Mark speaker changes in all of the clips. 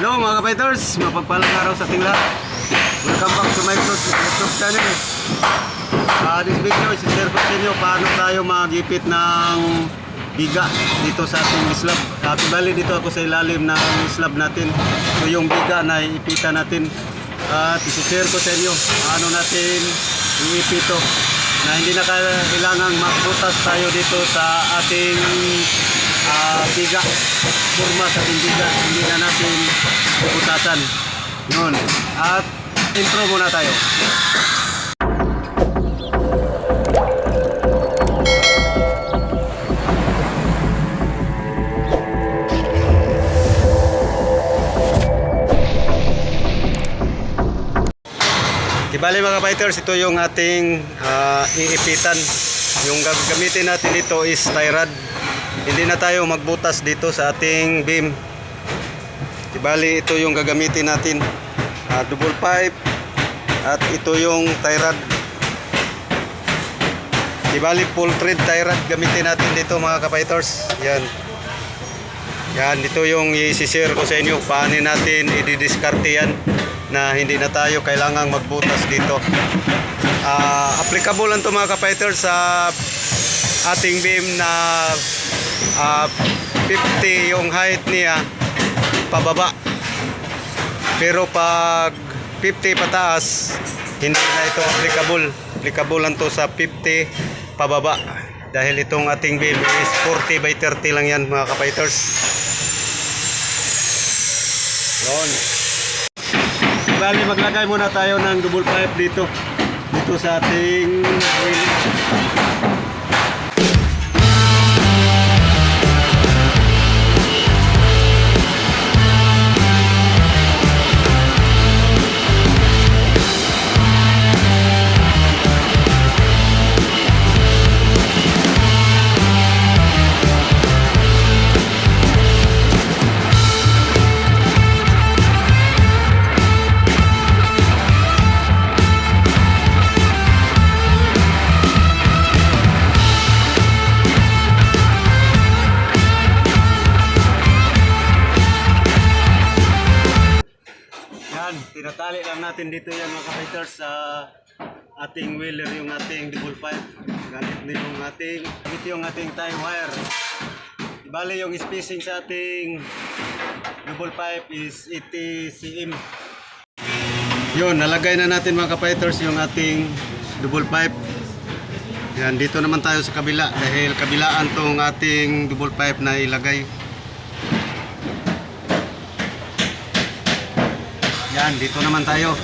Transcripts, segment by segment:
Speaker 1: Hello mga kapiters, mapagpalang araw sa ating lahat. Welcome back to my YouTube channel. Uh, this video is share ko sa inyo paano tayo magipit ng biga dito sa ating slab. Uh, bali dito ako sa ilalim ng slab natin. So yung biga na iipitan natin at isi-share ko sa inyo paano natin iipit to na hindi na kailangang magbutas tayo dito sa ating ah, biga forma sa ating biga hindi na natin bubutasan yun. At intro muna tayo. Ibali mga fighters, ito yung ating ah, iipitan. Yung gagamitin natin dito is tie rod. Hindi na tayo magbutas dito sa ating beam. Ibali ito yung gagamitin natin. Ah, double pipe at ito yung tie rod. Ibali full thread tie rod gamitin natin dito mga kapighters. Yan. Yan, ito yung i-share ko sa inyo. Paano natin i-discarte yan na hindi na tayo kailangang magbutas dito. Ah, applicable lang to mga kapighters sa ating beam na ah, 50 yung height niya pababa. Pero pag 50 pataas, hindi na ito applicable. Applicable lang to sa 50 pababa. Dahil itong ating beam is 40 by 30 lang yan mga kapighters. Yun. Bali, maglagay muna tayo ng double pipe dito. Dito sa ating wheel. Yan, tinatali lang natin dito yan mga kapiters sa ating wheeler yung ating double pipe. Gamit din yung ating, ito yung ating tie wire. Bali yung spacing sa ating double pipe is 80 cm. Yun, nalagay na natin mga kapiters yung ating double pipe. Yan, dito naman tayo sa kabila dahil kabilaan tong ating double pipe na ilagay. Yan, dito naman tayo.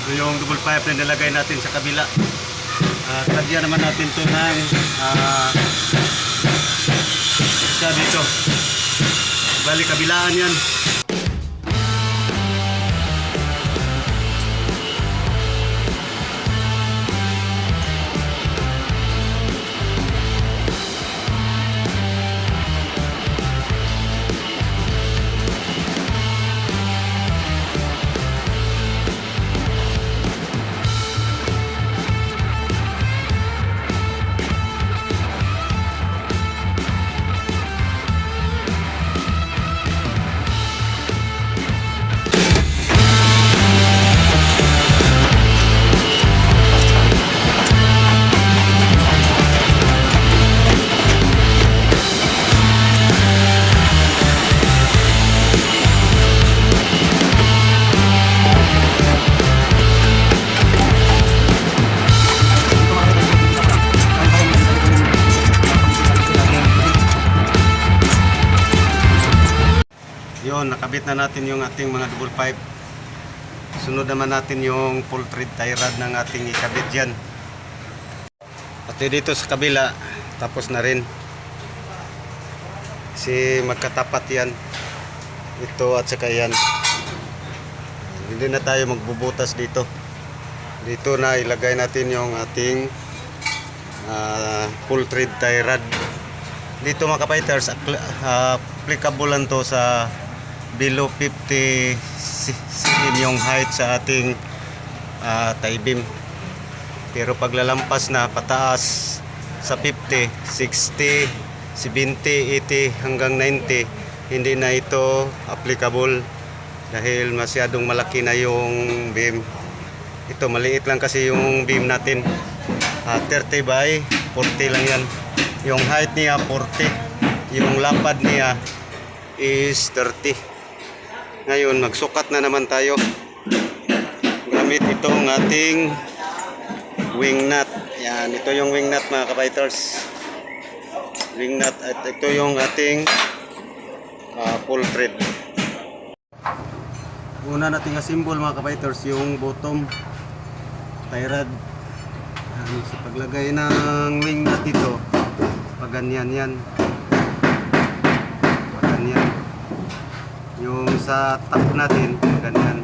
Speaker 1: Ito yung double pipe na nilagay natin sa kabila. At lagyan naman natin ito ng ah, isa dito. Bali, kabilaan yan. Yun, nakabit na natin yung ating mga double pipe. Sunod naman natin yung full thread tie rod ng ating ikabit dyan. Pati dito sa kabila, tapos na rin. Kasi magkatapat yan. Ito at saka yan. Hindi na tayo magbubutas dito. Dito na ilagay natin yung ating ah, full thread tie rod. Dito mga kapighters, apl- ah, applicable lang to sa below 50 c- cm yung height sa ating ah, tie beam. Pero paglalampas na pataas sa 50, 60, 70, 80 hanggang 90, hindi na ito applicable dahil masyadong malaki na yung beam. Ito maliit lang kasi yung beam natin. Ah, 30 by 40 lang yan. Yung height niya 40. Yung lapad niya is 30. Ngayon magsukat na naman tayo. Gamit itong ating wing nut. Yan, ito yung wing nut mga kapiters. Wing nut at ito yung ating ah, full thread. Una nating symbol mga kapiters yung bottom tie rod. Sa paglagay ng wing nut dito, pag ganyan yan. Pag ganyan. Yung sa top natin, ganyan.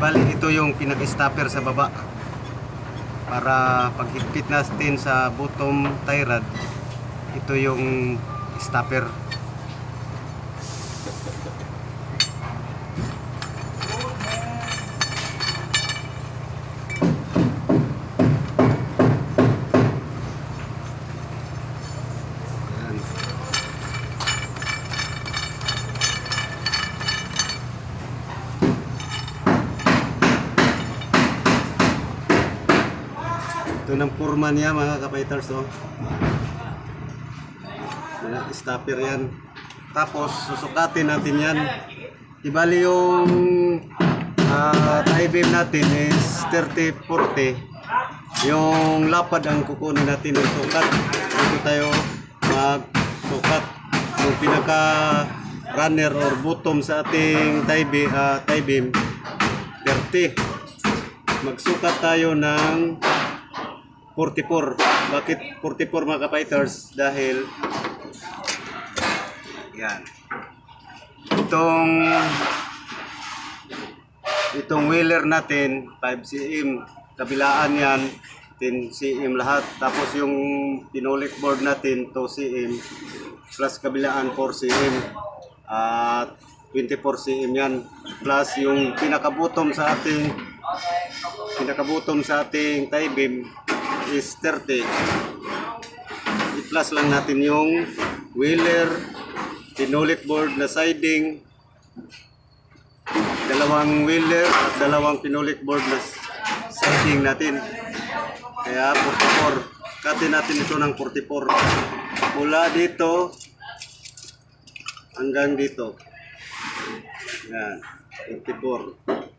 Speaker 1: Bali, ito yung pinag-stopper sa baba. Para paghigpit natin sa bottom tie rod, ito yung stopper. Ito ng purma niya mga kapiters oh. Stopper yan. Tapos susukatin natin yan. Ibali yung ah, tie beam natin is 30-40. Yung lapad ang kukunin natin ng sukat. Dito tayo magsukat. Yung pinaka runner or bottom sa ating tie beam, ah, tie beam 30. Magsukat tayo ng 44. Bakit 44 mga kapiters? Dahil yan. Itong itong wheeler natin 5 cm kabilaan yan 10 cm lahat tapos yung pinulik board natin 2 cm plus kabilaan 4 cm at 24 cm yan plus yung pinakabutom sa ating pinakabutom sa ating tie beam is 30 i-plus lang natin yung wheeler pinulik board na siding dalawang wheeler at dalawang pinulik board na siding natin. Kaya 44 katin natin ito ng 44 mula dito hanggang dito. Yan 44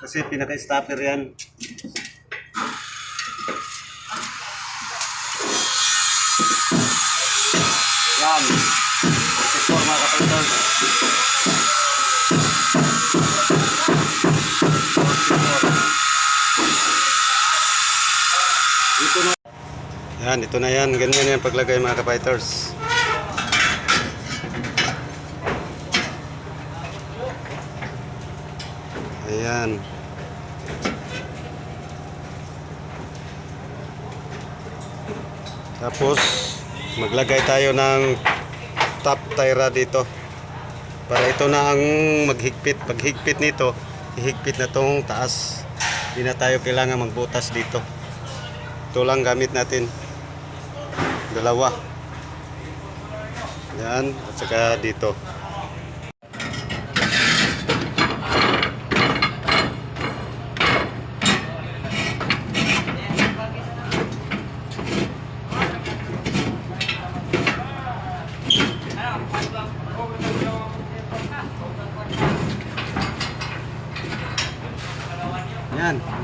Speaker 1: Kasi pinaka-stopper yan. Yan. 44 mga kapatid. 44. Ito na. Yan, ito na yan. Ganyan yan paglagay mga kapiters. Ayan. Tapos maglagay tayo ng top tire dito. Para ito na ang maghigpit. Paghigpit nito, ihigpit na tong taas. Hindi na tayo kailangan magbutas dito. Ito lang gamit natin. Dalawa. Yan, at saka dito.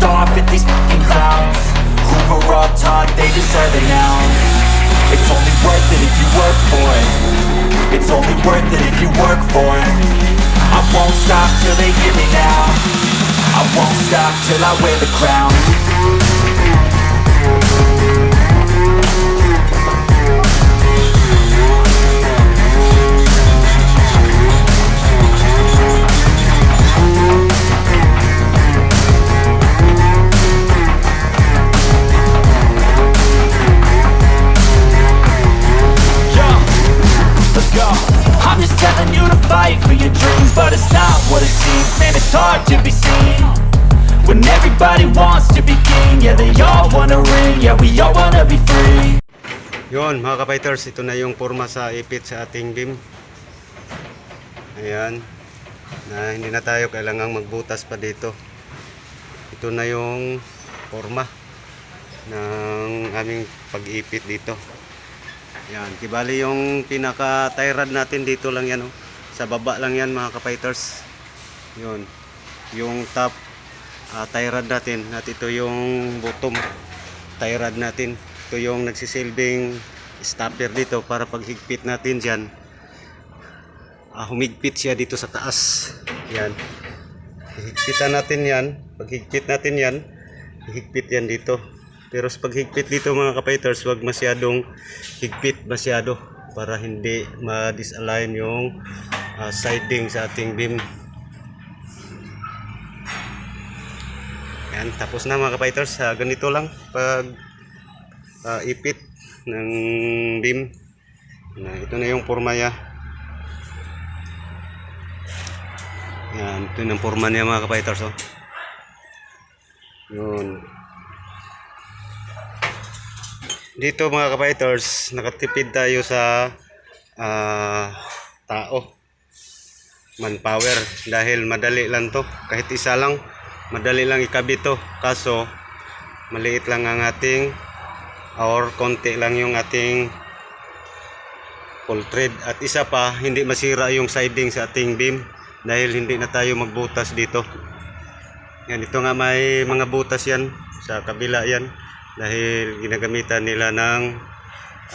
Speaker 2: f***ed off at these fucking clowns. Who were all taught they deserve it now. It's only worth it if you work for it. It's only worth it if you work for it. I won't stop till they hear me now. I won't stop till I wear the crown fight for your dreams But it's not what it seems Man, it's hard to be seen When everybody wants to be king Yeah, they all wanna ring Yeah, we all wanna be free
Speaker 1: Yun mga kapighters, ito na yung forma sa ipit sa ating beam. Ayan. Na hindi na tayo kailangang magbutas pa dito. Ito na yung forma ng aming pag-ipit dito. Yan, kibali yung pinaka tie rod natin dito lang yan oh. Sa baba lang yan mga kapighters. Yun. Yung top uh, tie rod natin at ito yung bottom tie rod natin. Ito yung nagsisilbing stopper dito para paghigpit natin dyan. ah, humigpit siya dito sa taas. Yan. Higpitan natin yan. Paghigpit natin yan, higpit yan dito. Pero sa paghigpit dito mga kapiters, wag masyadong higpit masyado para hindi ma-disalign yung ah, siding sa ating beam. Yan, tapos na mga kapiters. Ah, ganito lang pag ah, ipit ng beam. Na, ito na yung forma niya. Yan, ito yung forma niya mga kapiters. Oh. Yun. Dito mga kapiters, nakatipid tayo sa ah, tao. Manpower. Dahil madali lang to. Kahit isa lang, madali lang ikabit to. Kaso, maliit lang ang ating or konti lang yung ating full thread at isa pa hindi masira yung siding sa ating beam dahil hindi na tayo magbutas dito yan ito nga may mga butas yan sa kabila yan dahil ginagamitan nila ng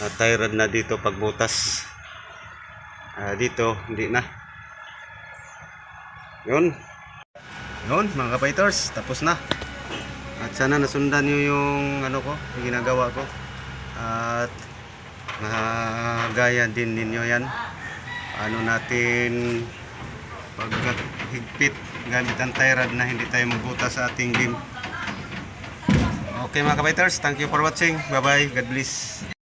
Speaker 1: uh, tie rod na dito pagbutas Ah, dito hindi na yun yun mga kapiters tapos na at sana nasundan nyo yung ano ko, yung ginagawa ko. At magaya din ninyo yan. Paano natin paghigpit gamit ang tie rod na hindi tayo magbutas sa ating beam. Okay mga kabaiters, thank you for watching. Bye bye. God bless.